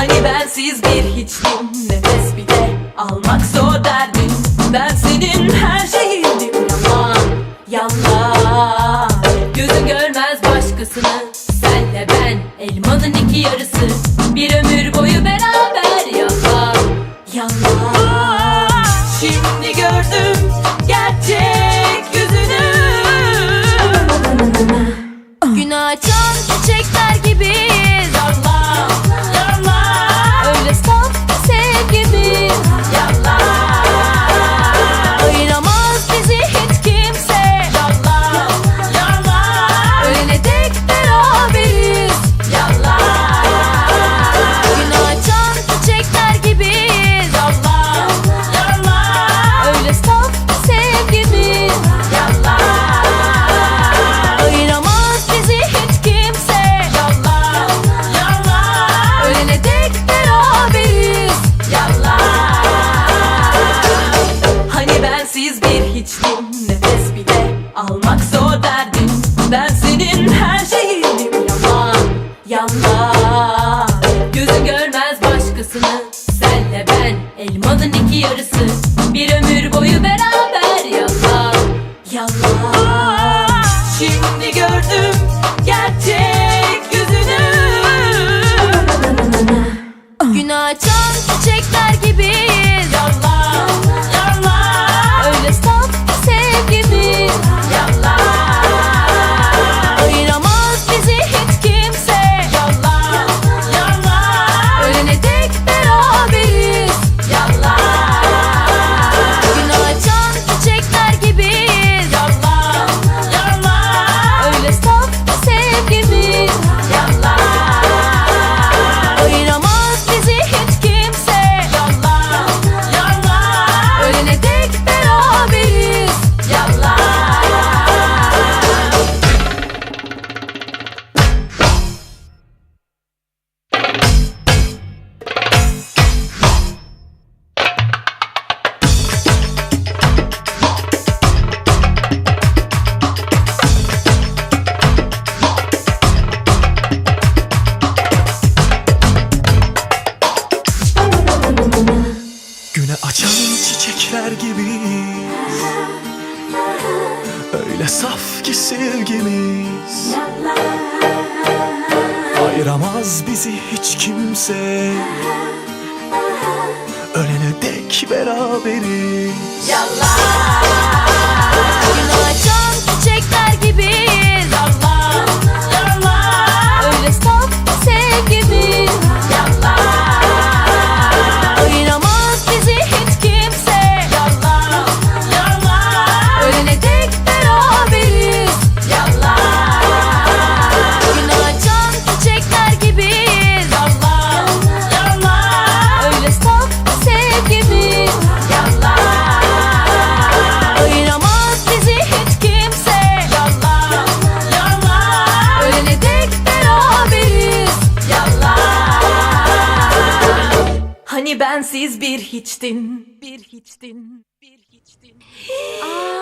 Hani bensiz bir hiçliğim Nefes bile almak zor derdim. son nefes bile almak zor derdim. Ben senin her şeyinim. Yalan yalan Gözü görmez başkasını. Senle ben Elmanın iki yarısı. Bir ömür boyu beraber yalan yalan Şimdi gördüm gerçek yüzünü. Günah açan çiçekler gibi düşler gibiyiz Öyle saf ki sevgimiz. Ayıramaz bizi hiç kimse. Ölene dek beraberiz. Yallah. Hani bensiz bir hiçtin, bir hiçtin, bir hiçtin. Aa.